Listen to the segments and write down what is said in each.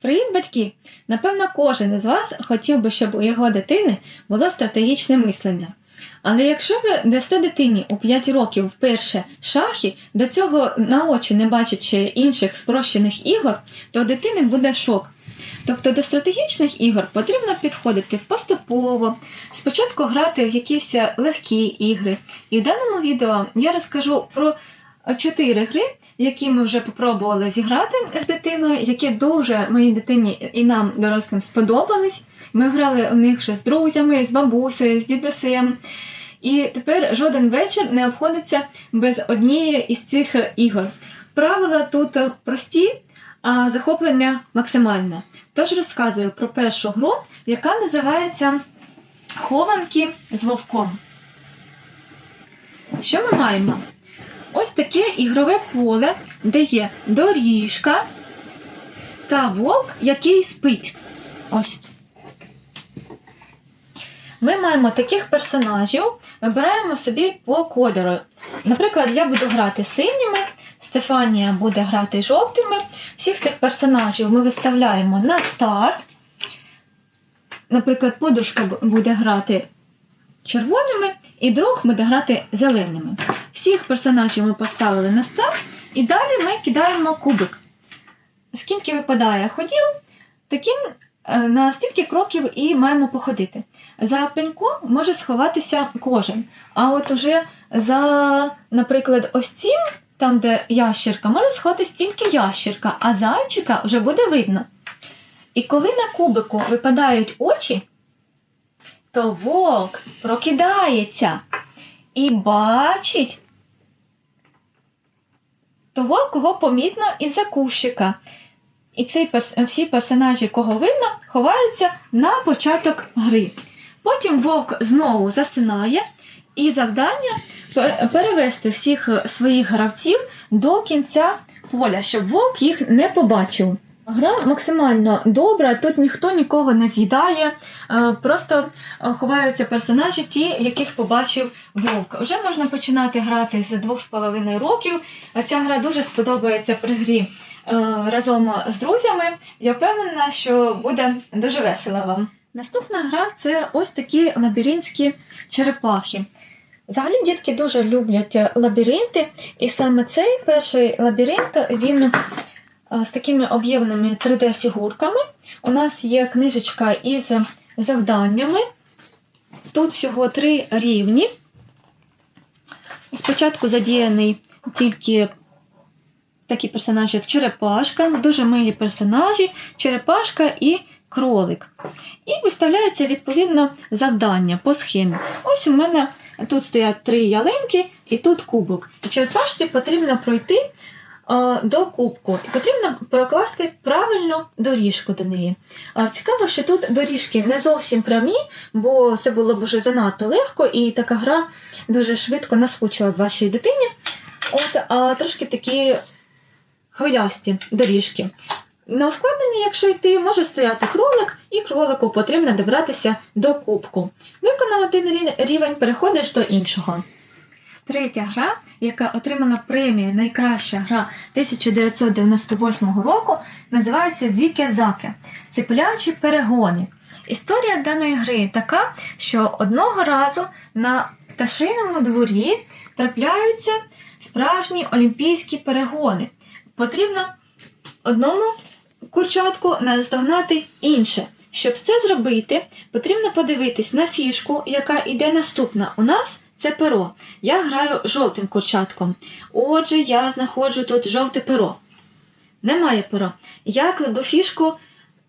Привіт, батьки! Напевно, кожен із вас хотів би, щоб у його дитини було стратегічне мислення. Але якщо ви дасте дитині у 5 років вперше шахи, до цього на очі не бачачи інших спрощених ігор, то у дитини буде шок. Тобто до стратегічних ігор потрібно підходити поступово, спочатку грати в якісь легкі ігри. І в даному відео я розкажу про чотири гри, які ми вже попробували зіграти з дитиною, які дуже моїй дитині і нам, дорослим, сподобались. Ми грали у них вже з друзями, з бабусею, з дідусем. І тепер жоден вечір не обходиться без однієї із цих ігор. Правила тут прості, а захоплення максимальне. Тож розказую про першу гру, яка називається Хованки з вовком. Що ми маємо? Ось таке ігрове поле, де є доріжка та вовк, який спить. Ось. Ми маємо таких персонажів, вибираємо собі по кольору. Наприклад, я буду грати синіми, Стефанія буде грати жовтими. Всіх цих персонажів ми виставляємо на старт. Наприклад, подружка буде грати червоними, і друг буде грати зеленими. Всіх персонажів ми поставили на старт, і далі ми кидаємо кубик. Скільки випадає ходів, таким на стільки кроків і маємо походити. За пеньком може сховатися кожен. А от уже за, наприклад, ось цим, там, де ящірка, може сховатися тільки ящірка, а зайчика вже буде видно. І коли на кубику випадають очі, то вовк прокидається і бачить того, кого помітно із-за кущика. І цей всі персонажі, кого видно, ховаються на початок гри. Потім вовк знову засинає, і завдання перевести всіх своїх гравців до кінця поля, щоб вовк їх не побачив. Гра максимально добра, тут ніхто нікого не з'їдає, просто ховаються персонажі, ті, яких побачив вовк. Вже можна починати грати з двох з половиною років. Ця гра дуже сподобається при грі разом з друзями. Я впевнена, що буде дуже весело вам. Наступна гра це ось такі лабіринтські черепахи. Взагалі дітки дуже люблять лабіринти, і саме цей перший лабіринт він з такими об'ємними 3D-фігурками. У нас є книжечка із завданнями. Тут всього три рівні. Спочатку задіяний тільки такі персонажі, як Черепашка, дуже милі персонажі, Черепашка і кролик. І виставляється відповідно завдання по схемі. Ось у мене тут стоять три ялинки і тут кубок. Черепашці потрібно пройти до кубку. І потрібно прокласти правильну доріжку до неї. Цікаво, що тут доріжки не зовсім прямі, бо це було б вже занадто легко, і така гра дуже швидко наскучила вашій дитині. От, А трошки такі хвилясті доріжки. На ускладненні, якщо йти, може стояти кролик, і кролику потрібно добратися до кубку. Виконав один рівень, переходиш до іншого. Третя гра, яка отримала премію Найкраща гра 1998 року, називається Зіке-Заке Цеплячі перегони. Історія даної гри така, що одного разу на пташиному дворі трапляються справжні олімпійські перегони. Потрібно одному курчатку наздогнати інше. Щоб це зробити, потрібно подивитись на фішку, яка йде наступна. У нас це перо. Я граю жовтим курчатком. Отже, я знаходжу тут жовте перо. Немає перо. Я кладу фішку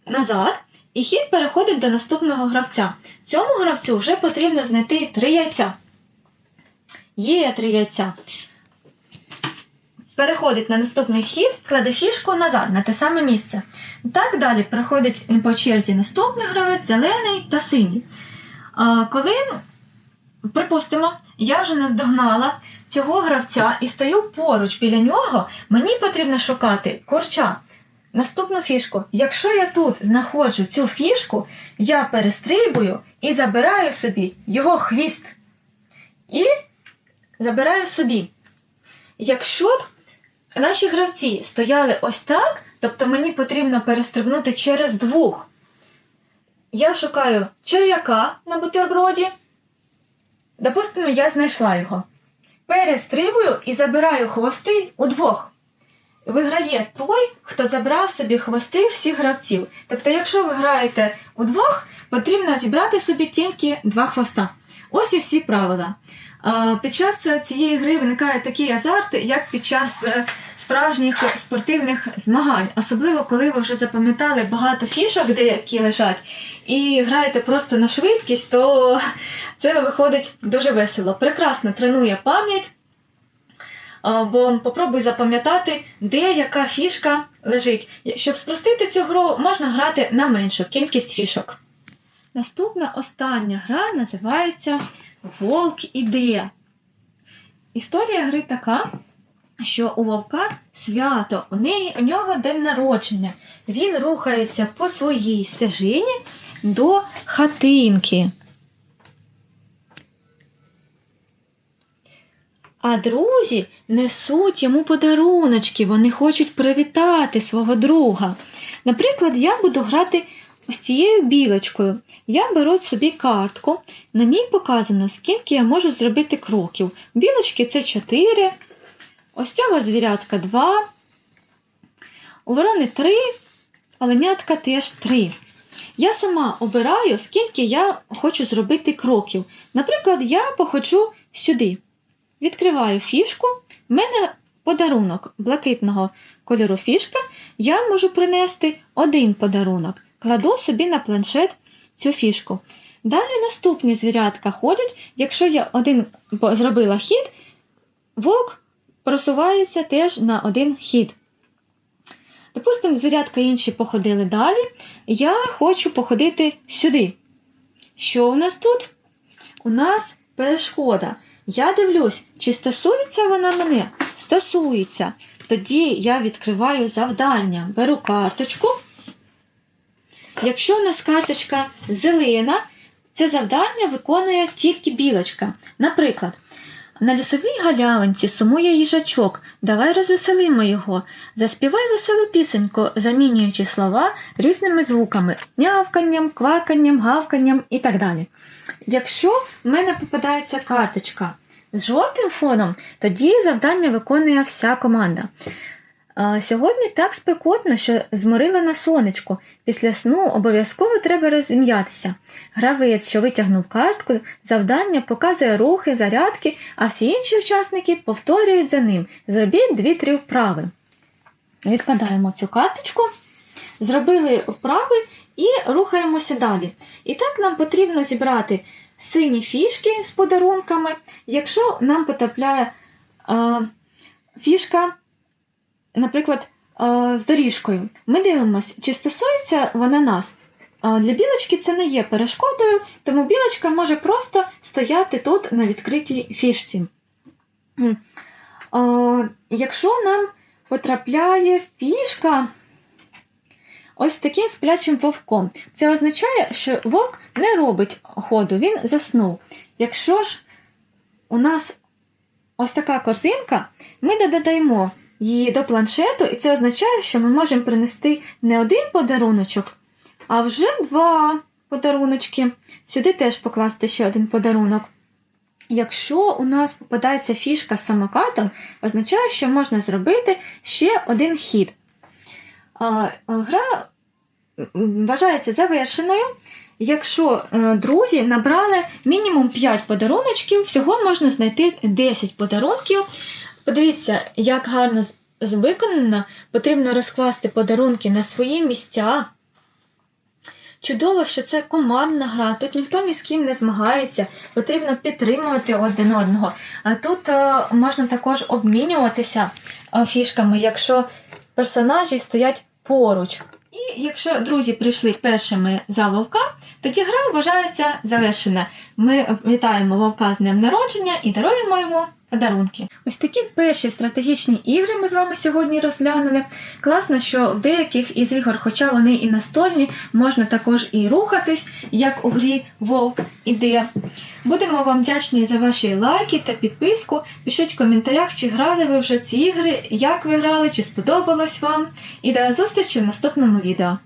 назад, і хід переходить до наступного гравця. Цьому гравцю вже потрібно знайти три яйця. Є три яйця. Переходить на наступний хід, кладе фішку назад на те саме місце. Так далі проходить по черзі наступний гравець, зелений та синій. А коли Припустимо, я вже наздогнала цього гравця і стою поруч біля нього, мені потрібно шукати курча. Наступну фішку. Якщо я тут знаходжу цю фішку, я перестрибую і забираю собі його хвіст. І забираю собі. Якщо б наші гравці стояли ось так, Тобто мені потрібно перестрибнути через двох. Я шукаю черв'яка на бутерброді. Допустимо, я знайшла його. Перестрибую і забираю хвости удвох. Виграє той, хто забрав собі хвости всіх гравців. Тобто, якщо ви граєте удвох, потрібно зібрати собі тільки два хвоста. Ось і всі правила. Під час е, цієї гри виникає такий азарт, як під час е, справжніх спортивних змагань, особливо коли ви вже запам'ятали багато фішок, деякі лежать, і граєте просто на швидкість, то це виходить дуже весело. Прекрасно тренує пам'ять. Бо попробуй запам'ятати, де яка фішка лежить. Щоб спростити цю гру, можна грати на меншу кількість фішок. Наступна остання гра називається Вовк ідея. Історія гри така, що у вовка свято, у, неї, у нього день народження. Він рухається по своїй стежині до хатинки. А друзі несуть йому подаруночки, вони хочуть привітати свого друга. Наприклад, я буду грати ось цією білочкою. Я беру собі картку, на ній показано, скільки я можу зробити кроків. Білочки це 4, ось цього звірятка 2, у ворони 3, оленятка теж 3. Я сама обираю, скільки я хочу зробити кроків. Наприклад, я походжу сюди. Відкриваю фішку. У мене подарунок блакитного кольору фішка. Я можу принести один подарунок. Кладу собі на планшет цю фішку. Далі наступні звірятка ходять. Якщо я один зробила хід, вовк просувається теж на один хід. Допустимо, звірятка інші походили далі. Я хочу походити сюди. Що у нас тут? У нас перешкода. Я дивлюсь, чи стосується вона мене? Стосується. Тоді я відкриваю завдання, беру карточку. Якщо в нас карточка зелена, це завдання виконує тільки білочка. Наприклад, на лісовій галявинці сумує їжачок. Давай розвеселимо його. Заспівай веселу пісеньку, замінюючи слова різними звуками нявканням, кваканням, гавканням і так далі. Якщо в мене попадається карточка з жовтим фоном, тоді завдання виконує вся команда. А, Сьогодні так спекотно, що зморила на сонечку. Після сну обов'язково треба розім'ятися. Гравець, що витягнув картку, завдання показує рухи, зарядки, а всі інші учасники повторюють за ним. Зробіть дві-три вправи. Відкладаємо цю карточку, зробили вправи і рухаємося далі. І так нам потрібно зібрати сині фішки з подарунками. Якщо нам потрапляє е, фішка, наприклад, е, з доріжкою, ми дивимося, чи стосується вона нас. Для білочки це не є перешкодою, тому білочка може просто стояти тут на відкритій фішці. Е, Якщо нам потрапляє фішка ось таким сплячим вовком, це означає, що вовк не робить ходу, він заснув. Якщо ж у нас ось така корзинка, ми додаємо її до планшету, і це означає, що ми можемо принести не один подаруночок, а вже два подаруночки. Сюди теж покласти ще один подарунок. Якщо у нас попадається фішка з самокатом, означає, що можна зробити ще один хід. Гра вважається завершеною. Якщо е, друзі набрали мінімум 5 подаруночків, всього можна знайти 10 подарунків. Подивіться, як гарно виконано. Потрібно розкласти подарунки на свої місця. Чудово, що це командна гра, тут ніхто ні з ким не змагається, потрібно підтримувати один одного. А тут е, можна також обмінюватися е, фішками, якщо персонажі стоять поруч. І якщо друзі прийшли першими за вовка, тоді гра вважається завершена. Ми вітаємо вовка з днем народження і даруємо йому подарунки. Ось такі перші стратегічні ігри ми з вами сьогодні розглянули. Класно, що в деяких із ігор, хоча вони і настольні, можна також і рухатись, як у грі Вовк іде. Будемо вам вдячні за ваші лайки та підписку. Пишіть в коментарях, чи грали ви вже ці ігри, як ви грали, чи сподобалось вам. І до зустрічі в наступному відео.